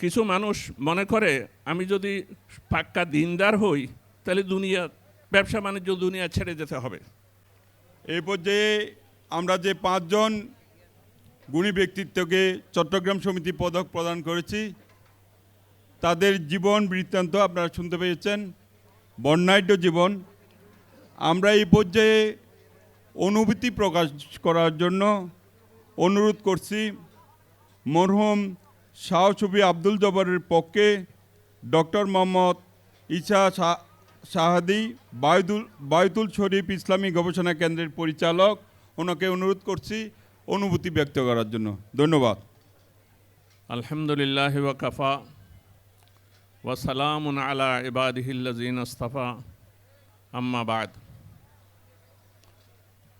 কিছু মানুষ মনে করে, আমি যদি পাক্কা দিনদার হই, তাহলে দুনিয়া, ব্যবসা বাণিজ্য দুনিয়া ছেড়ে যেতে হবে। এই পর্যায়ে আমরা যে পাঁচজন গুণী ব্যক্তিত্বকে চট্টগ্রাম সমিতি পদক প্রদান করেছি, তাদের জীবন বৃত্তান্ত আপনারা শুনতে পেয়েছেন, বর্ণাঢ্য জীবন। আমরা এই পর্যায়ে অনুভূতি প্রকাশ করার জন্য অনুরোধ করছি, মরহুম শাহসুফি আব্দুল জব্বারের পক্ষে ডক্টর মোহাম্মদ ইসা শাহাদি বায়দুল, বায়তুল শরীফ ইসলামী গবেষণা কেন্দ্রের পরিচালক। ওনাকে অনুরোধ করছি অনুভূতি ব্যক্ত করার জন্য। ধন্যবাদ। আলহামদুলিল্লাহ ওয়াকাফা ওয়াসালাম আলা ইবাদিহিল্লাজিন আস্তাফা, আম্মা বাদ।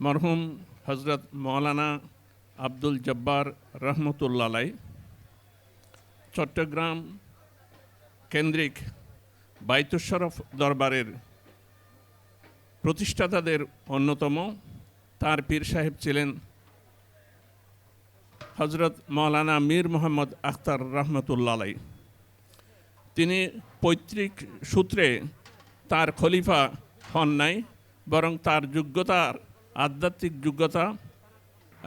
মরহুম হজরত মৌলানা আব্দুল জব্বার রহমতুল্লাহ চট্টগ্রাম কেন্দ্রিক বাইতুশরফ দরবারের প্রতিষ্ঠাতাদের অন্যতম। তার পীর সাহেব ছিলেন হজরত মৌলানা মীর মোহাম্মদ আখতার রহমতুল্লাহ তিনি পৈতৃক সূত্রে তার খলিফা হন নাই, বরং তার যোগ্যতার আধ্যাত্মিক যোগ্যতা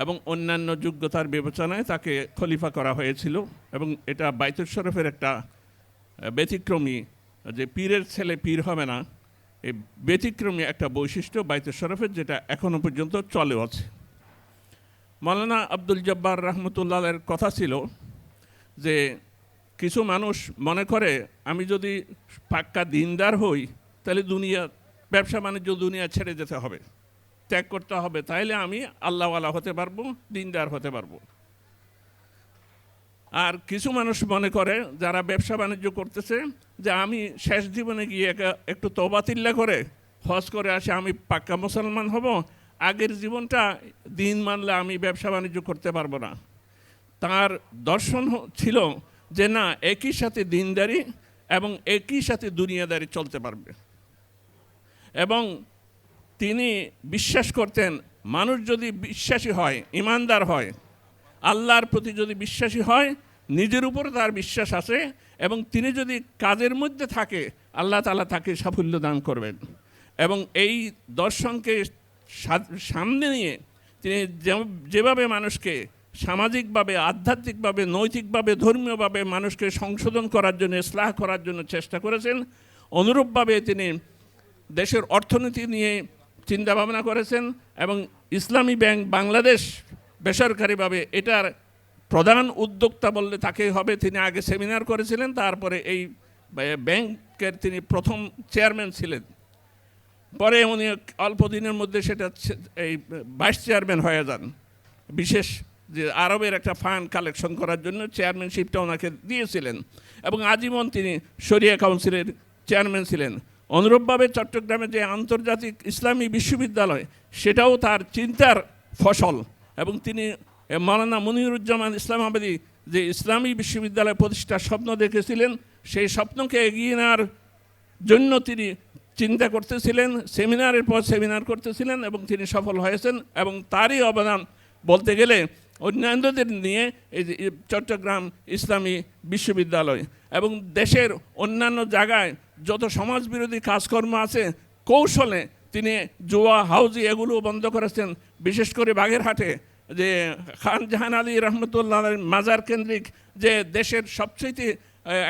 এবং অন্যান্য যোগ্যতার বিবেচনায় তাকে খলিফা করা হয়েছিল এবং এটা বাইতুল শরফের একটা ব্যতিক্রমী, যে পীরের ছেলে পীর হবে না, এই ব্যতিক্রমী একটা বৈশিষ্ট্য বাইতুল শরফের যেটা এখনও পর্যন্ত চলে আছে। মৌলানা আব্দুল জব্বার রহমতুল্লাহের কথা ছিল যে কিছু মানুষ মনে করে, আমি যদি পাক্কা দিনদার হই, তাহলে দুনিয়া, ব্যবসা বাণিজ্য দুনিয়া ছেড়ে যেতে হবে। ত্যাগ করতে হবে, তাইলে আমি আল্লাহওয়ালা হতে পারব, দিনদার হতে পারব। আর কিছু মানুষ মনে করে, যারা ব্যবসা বাণিজ্য করতেছে, যে আমি শেষ জীবনে গিয়ে একা- একটু তবাতিল্লা করে, হজ করে আসে, আমি পাক্কা মুসলমান হব, আগের জীবনটা দিন মানলে আমি ব্যবসা বাণিজ্য করতে পারব না। তার দর্শন ছিল যে না, একই সাথে দিনদারি এবং একই সাথে দুনিয়াদারি চলতে পারবে। এবং তিনি বিশ্বাস করতেন, মানুষ যদি বিশ্বাসী হয়, ইমানদার হয়, আল্লাহর প্রতি যদি বিশ্বাসী হয়, নিজের উপর তার বিশ্বাস আছে এবং তিনি যদি কাজের মধ্যে থাকে, আল্লাহ তালা তাকে সাফল্য দান করবেন। এবং এই দর্শনকে সামনে নিয়ে তিনি যেভাবে মানুষকে সামাজিকভাবে, আধ্যাত্মিকভাবে, নৈতিকভাবে, ধর্মীয়ভাবে মানুষকে সংশোধন করার জন্য, ইসলাহ করার জন্য চেষ্টা করেছেন, অনুরূপভাবে তিনি দেশের অর্থনীতি নিয়ে চিন্তা ভাবনা করেছেন এবং ইসলামী ব্যাংক বাংলাদেশ বেসরকারিভাবে এটার প্রধান উদ্যোক্তা বললে তাকে হবে। তিনি আগে সেমিনার করেছিলেন, তারপরে এই ব্যাংকের তিনি প্রথম চেয়ারম্যান ছিলেন। পরে উনি অল্প দিনের মধ্যে সেটা এই ভাইস চেয়ারম্যান হয়ে যান। বিশেষ যে আরবের একটা ফান্ড কালেকশন করার জন্য চেয়ারম্যানশিপটা ওনাকে দিয়েছিলেন এবং আজীবন তিনি শরিয়া কাউন্সিলের চেয়ারম্যান ছিলেন। অনুরূপভাবে চট্টগ্রামে যে আন্তর্জাতিক ইসলামী বিশ্ববিদ্যালয়, সেটাও তার চিন্তার ফসল। এবং তিনি মৌলানা মনিরুজ্জামান ইসলামাবাদী যে ইসলামী বিশ্ববিদ্যালয় প্রতিষ্ঠার স্বপ্ন দেখেছিলেন, সেই স্বপ্নকে এগিয়ে নেওয়ার জন্য তিনি চিন্তা করতেছিলেন, সেমিনারের পর সেমিনার করতেছিলেন এবং তিনি সফল হয়েছেন এবং তারই অবদান বলতে গেলে অন্যান্যদের নিয়ে চট্টগ্রাম ইসলামী বিশ্ববিদ্যালয় এবং দেশের অন্যান্য জায়গায় যত সমাজবিরোধী কাজকর্ম আছে, কৌশলে তিনি জুয়া, হাউজি এগুলো বন্ধ করেছেন। বিশেষ করে বাগেরহাটে যে খান জাহান আলী রহমতুল্লাহ মাজার কেন্দ্রিক যে দেশের সবচেয়ে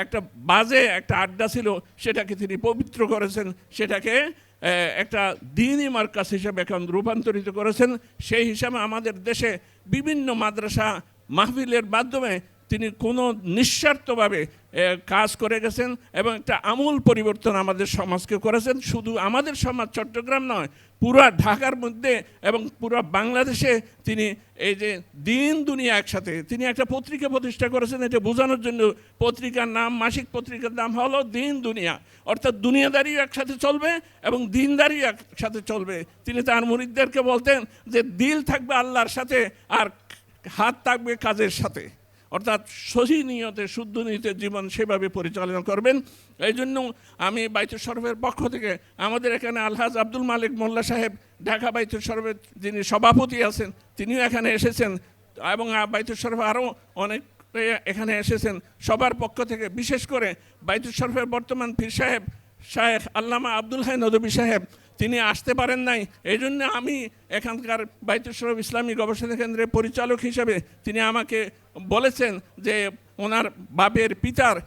একটা বাজে একটা আড্ডা ছিল, সেটাকে তিনি পবিত্র করেছেন। সেটাকে একটা দিনই মার্কাস হিসেবে এখন রূপান্তরিত করেছেন। সেই হিসাবে আমাদের দেশে বিভিন্ন মাদ্রাসা মাহফিলের মাধ্যমে তিনি কোনো নিঃস্বার্থভাবে কাজ করে গেছেন এবং একটা আমূল পরিবর্তন আমাদের সমাজকে করেছেন। শুধু আমাদের সমাজ চট্টগ্রাম নয়, পুরা ঢাকার মধ্যে এবং পুরো বাংলাদেশে তিনি এই যে দিন দুনিয়া একসাথে, তিনি একটা পত্রিকা প্রতিষ্ঠা করেছেন, এটা বোঝানোর জন্য পত্রিকার নাম, মাসিক পত্রিকার নাম হলো দিন দুনিয়া। অর্থাৎ দুনিয়াদারিও একসাথে চলবে এবং দিনদারিও একসাথে চলবে। তিনি তার মুরিদদেরকে বলতেন যে, দিল থাকবে আল্লাহর সাথে আর হাত থাকবে কাজের সাথে। অর্থাৎ সহি নিয়তে, শুদ্ধ নিয়তে জীবন সেভাবে পরিচালনা করবেন। এই জন্য আমি বাইতুল শরফের পক্ষ থেকে আমাদের এখানে আলহাজ আব্দুল মালিক মোল্লা সাহেব, ঢাকা বাইতুল শরফের যিনি সভাপতি আছেন, তিনিও এখানে এসেছেন এবং বাইতুল শরফে আরও অনেক এখানে এসেছেন। সবার পক্ষ থেকে বিশেষ করে বাইতুল শরফের বর্তমান পীর সাহেব শাহেখ আল্লামা আব্দুল হাই নদবী সাহেব তিনি আসতে পারেন নাই। এই জন্য আমি এখানকার বাইতুল শরফ ইসলামী গবেষণা কেন্দ্রের পরিচালক হিসেবে তিনি আমাকে বলেছেন যে ওনার বাপের পিতার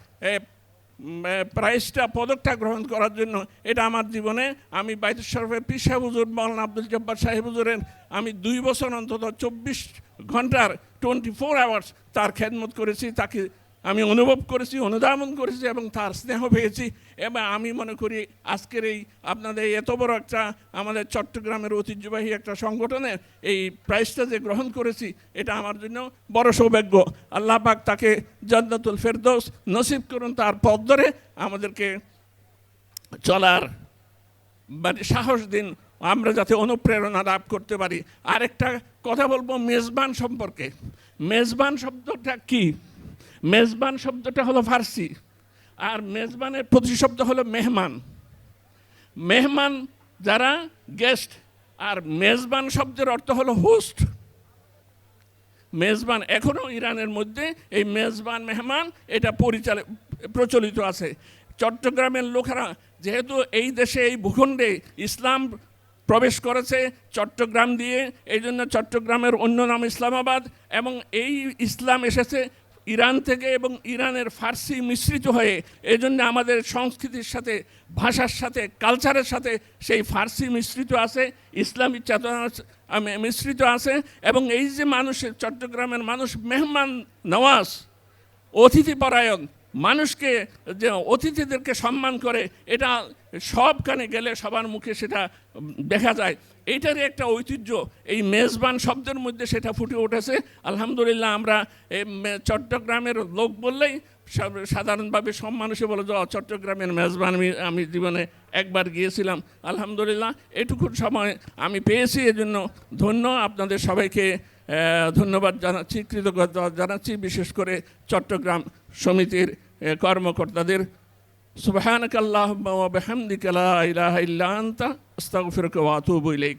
প্রাইজটা পদকটা গ্রহণ করার জন্য এটা আমার জীবনে আমি বাইতুল শরফের সাহেব হুজুর মৌলানা আব্দুল জব্বার সাহেব হুজুরের আমি দুই বছর অন্তত চব্বিশ ঘণ্টার টোয়েন্টি ফোর আওয়ার্স তার খেদমত করেছি, তাকে আমি অনুভব করেছি, অনুধাবন করেছি এবং তার স্নেহ পেয়েছি। এবং আমি মনে করি আজকের এই আপনাদের এত বড় একটা আমাদের চট্টগ্রামের ঐতিহ্যবাহী একটা সংগঠনের এই প্রাইজটা যে গ্রহণ করেছি, এটা আমার জন্য বড় সৌভাগ্য। আল্লাহ পাক তাকে জান্নাতুল ফেরদৌস নসিব করুন তার পথ ধরে আমাদেরকে চলার মানে সাহস দিন, আমরা যাতে অনুপ্রেরণা লাভ করতে পারি। আরেকটা কথা বলব, মেজবান সম্পর্কে। মেজবান শব্দটা কি? মেজবান শব্দটা হলো ফার্সি, আর মেজবানের প্রতি শব্দ হলো মেহমান। মেহমান যারা গেস্ট, আর মেজবান শব্দের অর্থ হলো হোস্ট। মেজবান এখনও ইরানের মধ্যে, এই মেজবান মেহমান এটা পরিচাল, প্রচলিত আছে। চট্টগ্রামের লোকেরা যেহেতু এই দেশে, এই ভূখণ্ডে ইসলাম প্রবেশ করেছে চট্টগ্রাম দিয়ে, এই জন্য চট্টগ্রামের অন্য নাম ইসলামাবাদ, এবং এই ইসলাম এসেছে ইরান থেকে এবং ইরানের ফার্সি মিশ্রিত হয়ে এই জন্য আমাদের সংস্কৃতির সাথে, ভাষার সাথে কালচারের সাথে সেই ফার্সি মিশ্রিত আছে, ইসলামী চেতনা মিশ্রিত আছে এবং এই যে মানুষের, চট্টগ্রামের মানুষ মেহমান নওয়াজ অতিথিপরায়ণ মানুষকে যে অতিথিদেরকে সম্মান করে, এটা সবখানে গেলে সবার মুখে সেটা দেখা যায়। এইটারই একটা ঐতিহ্য। এই মেজবান শব্দের মধ্যে সেটা ফুটে উঠেছে। আলহামদুলিল্লাহ আমরা চট্টগ্রামের লোক বললেই সাধারণভাবে সব মানুষে বলে যে চট্টগ্রামের মেজবান, আমি আমি জীবনে একবার গিয়েছিলাম। আলহামদুলিল্লাহ এটুকু সময় আমি পেয়েছি, এজন্য ধন্য। আপনাদের সবাইকে ধন্যবাদ জানাচ্ছি, কৃতজ্ঞতা জানাচ্ছি, বিশেষ করে চট্টগ্রাম সমিতির কর্মকর্তাদের। سبحانك اللهم وبحمدك لا إله إلا أنت أستغفرك وأتوب إليك.